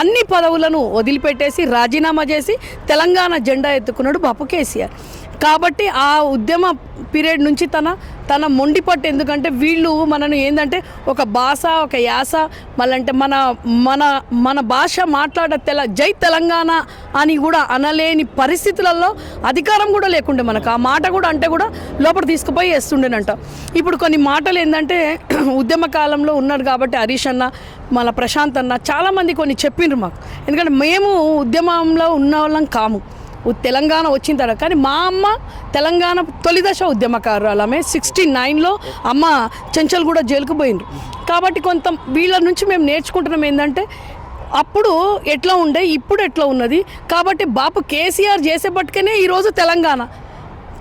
అన్ని పదవులను వదిలిపెట్టేసి రాజీనామా చేసి తెలంగాణ జెండా ఎత్తుకున్నాడు బాపు కేసీఆర్. కాబట్టి ఆ ఉద్యమ పీరియడ్ నుంచి తన తన మొండి పట్టు ఎందుకంటే వీళ్ళు మనను ఏంటంటే ఒక భాష ఒక యాస మళ్ళంటే మన మన మన భాష మాట్లాడ తెల జై తెలంగాణ అని కూడా అనలేని పరిస్థితులలో అధికారం కూడా లేకుండే మనకు. ఆ మాట కూడా అంటే కూడా లోపల తీసుకుపోయి వేస్తుండేనంట. ఇప్పుడు కొన్ని మాటలు ఏంటంటే ఉద్యమ కాలంలో ఉన్నారు కాబట్టి హరీష్ అన్న మన ప్రశాంత్ అన్న చాలామంది కొన్ని చెప్పిండ్రు మాకు. ఎందుకంటే మేము ఉద్యమంలో ఉన్న వాళ్ళం కాము. తెలంగాణ వచ్చిన తర్వాత కానీ మా అమ్మ తెలంగాణ తొలిదశ ఉద్యమకారులు ఆమె సిక్స్టీ నైన్లో అమ్మ చెంచల్ కూడా జైలుకు పోయిండ్రు. కాబట్టి కొంత వీళ్ళ నుంచి మేము నేర్చుకుంటున్నాం ఏంటంటే అప్పుడు ఎట్లా ఉండే ఇప్పుడు ఎట్లా ఉన్నది. కాబట్టి బాపు కేసీఆర్ చేసేపట్టుకనే ఈరోజు తెలంగాణ.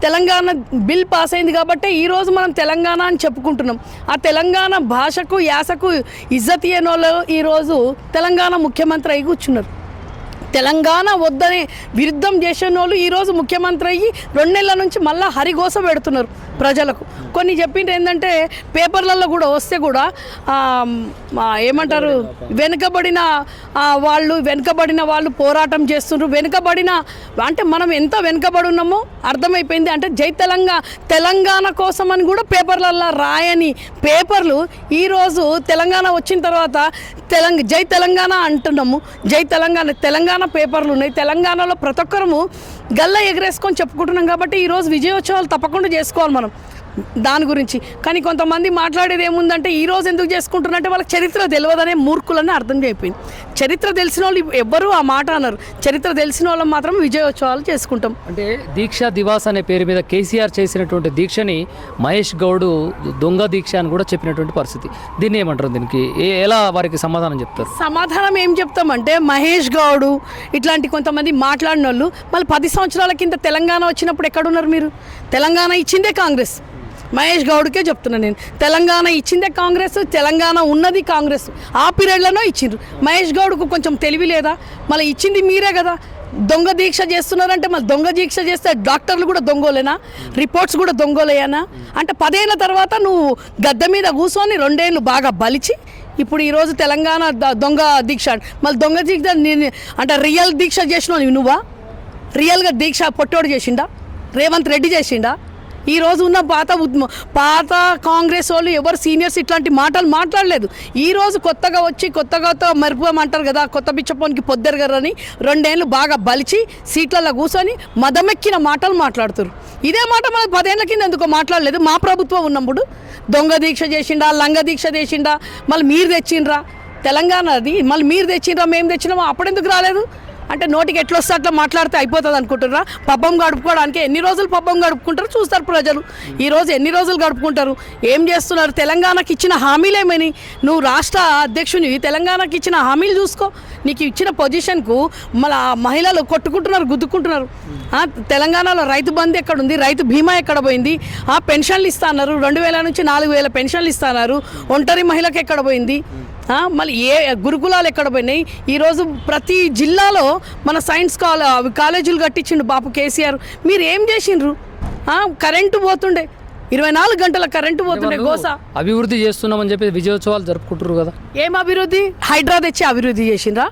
తెలంగాణ బిల్ పాస్ అయింది కాబట్టి ఈరోజు మనం తెలంగాణ అని చెప్పుకుంటున్నాం. ఆ తెలంగాణ భాషకు యాసకు ఇజ్జత్ ఇయ్యని వాళ్ళు ఈరోజు తెలంగాణ ముఖ్యమంత్రి అయి కూర్చున్నారు. తెలంగాణ వద్దని విరుద్ధం చేసిన వాళ్ళు ఈరోజు ముఖ్యమంత్రి అయ్యి రెండు నెలల నుంచి మళ్ళీ హరిగోస పెడుతున్నారు. ప్రజలకు. కొన్ని చెప్పింది ఏంటంటే పేపర్లలో కూడా వస్తే కూడా ఏమంటారు వెనుకబడిన వాళ్ళు వెనుకబడిన వాళ్ళు పోరాటం చేస్తున్నారు వెనుకబడిన అంటే మనం ఎంత వెనుకబడి ఉన్నామో అర్థమైపోయింది. అంటే జై తెలంగాణ తెలంగాణ కోసం అని కూడా పేపర్లలో రాయని పేపర్లు ఈరోజు తెలంగాణ వచ్చిన తర్వాత తెలంగ జై తెలంగాణ అంటున్నాము. జై తెలంగాణ తెలంగాణ పేపర్లు ఉన్నాయి. తెలంగాణలో ప్రతి ఒక్కరము గల్ల ఎగరేసుకొని చెప్పుకుంటున్నాం కాబట్టి ఈరోజు విజయోత్సవాలు తప్పకుండా చేసుకోవాలి మనం. దాని గురించి. కానీ కొంతమంది మాట్లాడేది ఏముందంటే ఈ రోజు ఎందుకు చేసుకుంటున్నారంటే వాళ్ళకి చరిత్ర తెలియదనే మూర్ఖులని అర్థం అయిపోయింది చరిత్ర తెలిసిన వాళ్ళు ఎవ్వరూ ఆ మాట అన్నారు చరిత్ర తెలిసిన వాళ్ళం మాత్రం విజయోత్సవాలు చేసుకుంటాం. అంటే దీక్ష దివాస్ అనే పేరు మీద కేసీఆర్ చేసినటువంటి దీక్షని మహేష్ గౌడ్ దొంగ దీక్ష అని కూడా చెప్పినటువంటి పరిస్థితి. దీన్ని ఏమంటారు దీనికి? ఎలా వారికి సమాధానం చెప్తారు? సమాధానం ఏం చెప్తామంటే మహేష్ గౌడు ఇట్లాంటి కొంతమంది మాట్లాడిన వాళ్ళు మళ్ళీ పది సంవత్సరాల కింద తెలంగాణ వచ్చినప్పుడు ఎక్కడున్నారు మీరు? తెలంగాణ ఇచ్చిందే కాంగ్రెస్. మహేష్ గౌడ్కే చెప్తున్నాను నేను. తెలంగాణ ఇచ్చిందే కాంగ్రెస్ తెలంగాణ ఉన్నది కాంగ్రెస్. ఆ పీరియడ్లోనో ఇచ్చిండ్రు. మహేష్ గౌడ్కు కొంచెం తెలివి లేదా? మళ్ళీ ఇచ్చింది మీరే కదా. దొంగ దీక్ష చేస్తున్నారంటే మళ్ళీ దొంగ దీక్ష చేస్తే డాక్టర్లు కూడా దొంగోలేనా? రిపోర్ట్స్ కూడా దొంగోలేనా? అంటే పదేళ్ళ తర్వాత నువ్వు గద్దె మీద కూర్చొని రెండేళ్ళు బాగా బలిచి ఇప్పుడు ఈరోజు తెలంగాణ దొంగ దీక్ష. మళ్ళీ దొంగ దీక్ష అంటే రియల్ దీక్ష చేసిన నువ్వా? రియల్గా దీక్ష పొట్టోడు చేసిండా? రేవంత్ రెడ్డి చేసిండా? ఈ రోజు ఉన్న పాత పాత కాంగ్రెస్ వాళ్ళు ఎవరు సీనియర్స్ ఇట్లాంటి మాటలు మాట్లాడలేదు. ఈ రోజు కొత్తగా వచ్చి కొత్తగా మరిపోమంటారు కదా కొత్త బిచ్చపోనికి గారని రెండేళ్ళు బాగా బలిచి సీట్లలో కూర్చొని మదమెక్కిన మాటలు మాట్లాడుతారు. ఇదే మాట మనం పదేళ్ళ కింద ఎందుకో మాట్లాడలేదు. మా ప్రభుత్వం ఉన్నప్పుడు దొంగ దీక్ష చేసిండా లంగ దీక్ష చేసిండా మళ్ళీ మీరు తెచ్చిండ్రా? తెలంగాణ అది మళ్ళీ మీరు తెచ్చిండ్రా మేము తెచ్చినామా? అప్పుడెందుకు రాలేదు? అంటే నోటికి ఎట్లా వస్తే అట్లా మాట్లాడితే అయిపోతుంది అనుకుంటున్నారా? పబ్బం గడుపుకోవడానికి ఎన్ని రోజులు పబ్బం గడుపుకుంటారు? చూస్తారు ప్రజలు. ఈరోజు ఎన్ని రోజులు గడుపుకుంటారు? ఏం చేస్తున్నారు? తెలంగాణకి ఇచ్చిన హామీలేమని నువ్వు రాష్ట్ర అధ్యక్షుని తెలంగాణకి ఇచ్చిన హామీలు చూసుకో. నీకు ఇచ్చిన పొజిషన్కు మళ్ళీ మహిళలు కొట్టుకుంటున్నారు గుద్దుకుంటున్నారు. తెలంగాణలో రైతు బంధు ఎక్కడ ఉంది రైతు బీమా ఎక్కడ పోయింది? ఆ పెన్షన్లు ఇస్తున్నారు రెండు వేల నుంచి నాలుగు వేల పెన్షన్లు ఇస్తున్నారు ఒంటరి మహిళకి ఎక్కడ పోయింది? మళ్ళీ ఏ గురుకులాలు ఎక్కడ పోయినాయి? ఈరోజు ప్రతి జిల్లాలో మన సైన్స్ కాలే కాలేజీలు కట్టించిండు బాపు కేసీఆర్. మీరు ఏం చేసిండ్రు? ఆ, కరెంటు పోతుండే. ఇరవై నాలుగు గంటల కరెంటు పోతుండే గోస. అభివృద్ధి చేస్తున్నామని చెప్పి విజయోత్సవాలు జరుపుకుంటారు కదా. ఏం అభివృద్ధి? హైడ్రా తెచ్చి అభివృద్ధి చేసిండ్రా?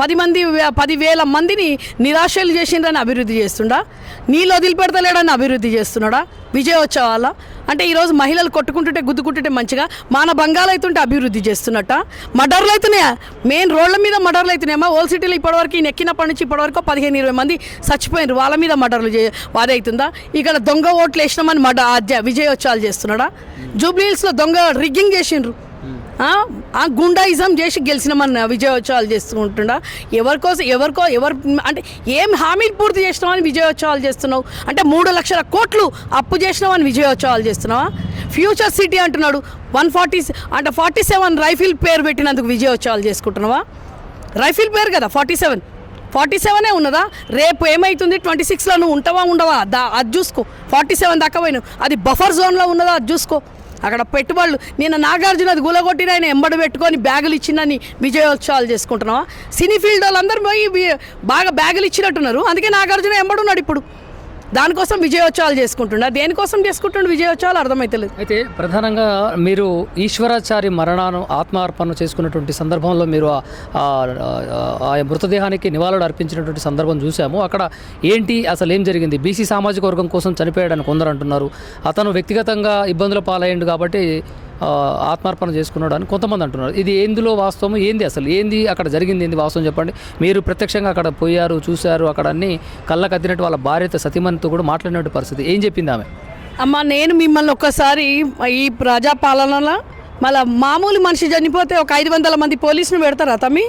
పది మంది పది పదివేల మందిని నిరాశలు చేసిండ్రని అభివృద్ధి చేస్తుండా? నీళ్ళు వదిలిపెడతలేడని అభివృద్ధి చేస్తున్నాడా? విజయోత్సవాల అంటే ఈరోజు మహిళలు కొట్టుకుంటుంటే గుద్దుకుంటుంటే మంచిగా మాన బంగాలు అవుతుంటే అభివృద్ధి చేస్తున్నట్ట? మర్డర్లు అవుతున్నాయా మెయిన్ రోడ్ల మీద మర్డర్లు అవుతున్నాయమ్మా ఓల్ సిటీలో ఇప్పటివరకు ఈయన ఎక్కినప్పటి నుంచి ఇప్పటివరకు పదిహేను ఇరవై మంది చచ్చిపోయినారు. వాళ్ళ మీద మర్డర్లు చే వాదే అవుతుందా ఇక్కడ దొంగ ఓట్లు వేసినామని మర్డ విజయోత్సవాలు చేస్తున్నాడా? జూబ్లీహిల్స్లో దొంగ రిగ్గింగ్ చేసిండ్రు. ఆ, గుండాయిజం చేసి గెలిచిన మన విజయోత్సవాలు చేస్తూ ఉంటుండా ఎవరికోసం ఎవరికో ఎవరు అంటే ఏం హామీలు పూర్తి చేసినావని విజయోత్సవాలు చేస్తున్నావు? అంటే మూడు లక్షల కోట్లు అప్పు చేసినావని విజయోత్సవాలు చేస్తున్నావా? ఫ్యూచర్ సిటీ అంటున్నాడు. వన్ ఫార్టీ అంటే ఫార్టీ సెవెన్ రైఫిల్ పేరు పెట్టినందుకు విజయోత్సవాలు చేసుకుంటున్నావా? రైఫిల్ పేరు కదా ఫార్టీ సెవెన్. ఫార్టీ సెవెనే ఉన్నదా? రేపు ఏమవుతుంది ట్వంటీ సిక్స్లో నువ్వు ఉంటావా ఉండవా? దా అది చూసుకో. ఫార్టీ సెవెన్ దాకా పోయినావు. అది బఫర్ జోన్లో ఉన్నదా? అది చూసుకో. అక్కడ పెట్టుబడులు. నిన్న నాగార్జున అది గులగొట్టిన ఆయన ఎంబడి పెట్టుకొని బ్యాగులు ఇచ్చిందని విజయోత్సవాలు చేసుకుంటున్నావా? సినీ ఫీల్డ్ వాళ్ళందరూ పోయి బాగా బ్యాగులు ఇచ్చినట్టున్నారు. అందుకే నాగార్జున ఎంబడున్నాడు ఇప్పుడు. దానికోసం విజయోత్సవాలు చేసుకుంటున్నారు. దేనికోసం చేసుకుంటుండే విజయోత్సవాలు అర్థమైతలేదు అయితే ప్రధానంగా మీరు ఈశ్వరాచారి మరణాను ఆత్మార్పణ చేసుకున్నటువంటి సందర్భంలో మీరు ఆ- మృతదేహానికి నివాళులు అర్పించినటువంటి సందర్భం చూసాము అక్కడ ఏంటి? అసలు ఏం జరిగింది? బీసీ సామాజిక వర్గం కోసం చనిపోయాడని కొందరు అంటున్నారు. అతను వ్యక్తిగతంగా ఇబ్బందుల పాలయ్యండు కాబట్టి ఆత్మార్పణ చేసుకున్నాడు అని కొంతమంది అంటున్నారు. ఇది ఎందులో వాస్తవం ఏంది అసలు? ఏంది అక్కడ జరిగింది? ఏంది వాస్తవం చెప్పండి. మీరు ప్రత్యక్షంగా అక్కడ పోయారు చూశారు అక్కడ అన్ని కళ్ళ కత్తినట్టు వాళ్ళ భార్యతో సతీమణితో కూడా మాట్లాడినట్టు పరిస్థితి. ఏం చెప్పింది ఆమె? అమ్మ నేను మిమ్మల్ని ఒక్కసారి ఈ ప్రజాపాలనలో మళ్ళీ మామూలు మనిషి చనిపోతే ఒక ఐదు వందల మంది పోలీసులు పెడతారా తమ్మి?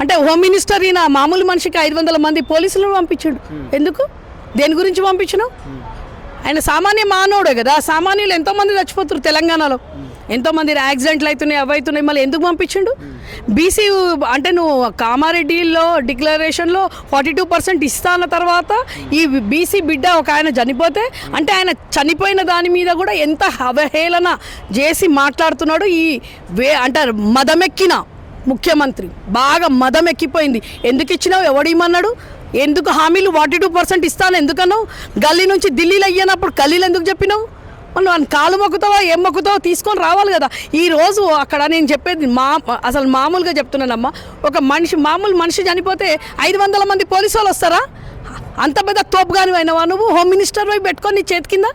అంటే హోమ్ మినిస్టర్ ఈయన మామూలు మనిషికి ఐదు వందల మంది పోలీసులను పంపించాడు. ఎందుకు? దేని గురించి పంపించినావు ఆయన సామాన్య మానవుడే కదా. సామాన్యులు ఎంతోమంది చచ్చిపోతారు తెలంగాణలో. ఎంతోమంది యాక్సిడెంట్లు అవుతున్నాయి అవి అవుతున్నాయి మళ్ళీ ఎందుకు పంపించిండు? బీసీ అంటే నువ్వు కామారెడ్డిలో డిక్లరేషన్లో ఫార్టీ టూ పర్సెంట్ ఇస్తాన్న తర్వాత ఈ బీసీ బిడ్డ ఒక ఆయన చనిపోతే అంటే ఆయన చనిపోయిన దాని మీద కూడా ఎంత అవహేళన చేసి మాట్లాడుతున్నాడు ఈ వే అంటారు మదమెక్కిన ముఖ్యమంత్రి. బాగా మదం ఎక్కిపోయింది ఎందుకు ఇచ్చినావు? ఎవడు ఇమ్మన్నాడు? ఎందుకు హామీలు ఫార్టీ టూ పర్సెంట్ ఇస్తాను ఎందుకన్నావు? గల్లీ నుంచి ఢిల్లీలో అయ్యానప్పుడు గల్లీలు ఎందుకు చెప్పినావు? మనం వాడిని కాలు మొక్కుతావా ఏం మొక్కుతావో తీసుకొని రావాలి కదా. ఈ రోజు అక్కడ నేను చెప్పేది మా అసలు మామూలుగా చెప్తున్నానమ్మా. ఒక మనిషి మామూలు మనిషి చనిపోతే ఐదు వందల మంది పోలీసు వాళ్ళు వస్తారా? అంత పెద్ద తోపుగాని అయినవా నువ్వు? హోమ్ మినిస్టర్ వైపు పెట్టుకొని నీ చేతి కింద?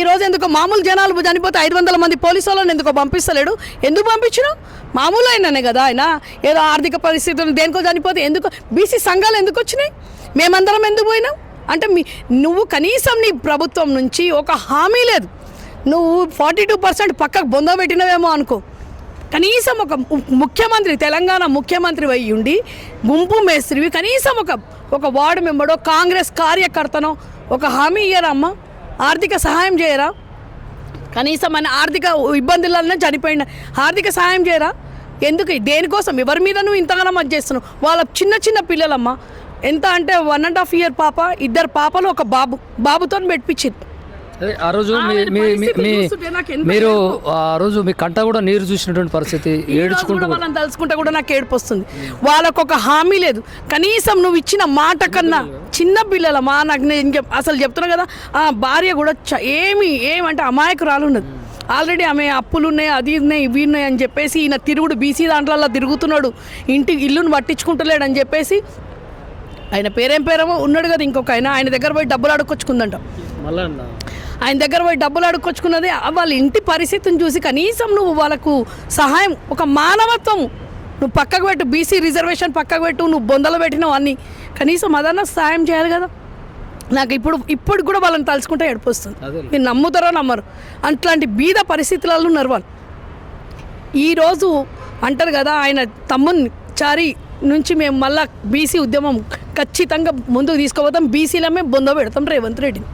ఈరోజు ఎందుకో మామూలు జనాలు చనిపోతే ఐదు వందల మంది పోలీసు వాళ్ళని ఎందుకో పంపిస్తలేడు? ఎందుకు పంపించినావు? మామూలు అయిననే కదా ఆయన. ఏదో ఆర్థిక పరిస్థితులు దేనికో చనిపోతే ఎందుకు? బీసీ సంఘాలు ఎందుకు వచ్చినాయి? మేమందరం ఎందుకు పోయినాం? అంటే మీ నువ్వు కనీసం నీ ప్రభుత్వం నుంచి ఒక హామీ లేదు. నువ్వు ఫార్టీ టూ పర్సెంట్ పక్కకు బొంద పెట్టినవేమో అనుకో. కనీసం ఒక ముఖ్యమంత్రి తెలంగాణ ముఖ్యమంత్రి అయ్యి ఉండి గుంపు మేస్త్రివి కనీసం ఒక ఒక వార్డు మెంబడో కాంగ్రెస్ కార్యకర్తనో ఒక హామీ ఇయ్యరా అమ్మ ఆర్థిక సహాయం చేయరా? కనీసం మన ఆర్థిక ఇబ్బందులన్నా చనిపోయిన ఆర్థిక సహాయం చేయరా? ఎందుకు? దేనికోసం? ఎవరి మీద నువ్వు ఇంతగానో అది చేస్తున్నావు? వాళ్ళ చిన్న చిన్న పిల్లలమ్మ. ఎంత అంటే వన్ అండ్ హాఫ్ ఇయర్ పాప ఇద్దరు పాపలు ఒక బాబు బాబుతో పెట్టించింది అదే ఆ రోజు మీ మీ మీ- మీ మీరు ఆ రోజు మీ కంట కూడా నీరు చూసినటువంటి పరిస్థితి ఏడ్చుకుంటూ వాళ్ళని తలుచుకుంటే కూడా నాకు ఏడుపు వస్తుంది. వాళ్ళకు ఒక హామీ లేదు. కనీసం నువ్వు ఇచ్చిన మాట కన్నా చిన్న పిల్లలమా నాకు నేను ఇంక అసలు చెప్తున్నా కదా ఆ భార్య కూడా ఏమి ఏమంటే అమాయకురాలు ఉన్నది ఆల్రెడీ ఆమె అప్పులు ఉన్నాయి అది ఉన్నాయి ఇవి ఉన్నాయి అని చెప్పేసి ఈయన తిరుగుడు బీసీ దాంట్లో తిరుగుతున్నాడు. ఇంటి ఇల్లును పట్టించుకుంటలేడు అని చెప్పేసి ఆయన పేరేం పేరేమో ఉన్నాడు కదా ఇంకొక ఆయన. ఆయన దగ్గర పోయి డబ్బులు అడుక్కొచ్చుకుందంట. ఆయన దగ్గర పోయి డబ్బులు అడుక్కొచ్చుకున్నది వాళ్ళ ఇంటి పరిస్థితిని చూసి కనీసం నువ్వు వాళ్ళకు సహాయం ఒక మానవత్వం. నువ్వు పక్కకు పెట్టు బీసీ రిజర్వేషన్ పక్కకు పెట్టు నువ్వు బొందలు పెట్టినావు అన్ని. కనీసం అదన్నా సహాయం చేయాలి కదా. నాకు ఇప్పుడు ఇప్పుడు కూడా వాళ్ళని తలుచుకుంటే ఏడిపోస్తుంది మీరు నమ్ముతారో నమ్మరు. అట్లాంటి బీద పరిస్థితులలో ఉన్నారు వాళ్ళు. ఈరోజు అంటారు కదా ఆయన తమ్ముని చారి నుంచి మేము మళ్ళా బీసీ ఉద్యమం ఖచ్చితంగా ముందుకు తీసుకుపోతాం. బీసీలమే బొంద పెడతాం రేవంత్ రెడ్డిని.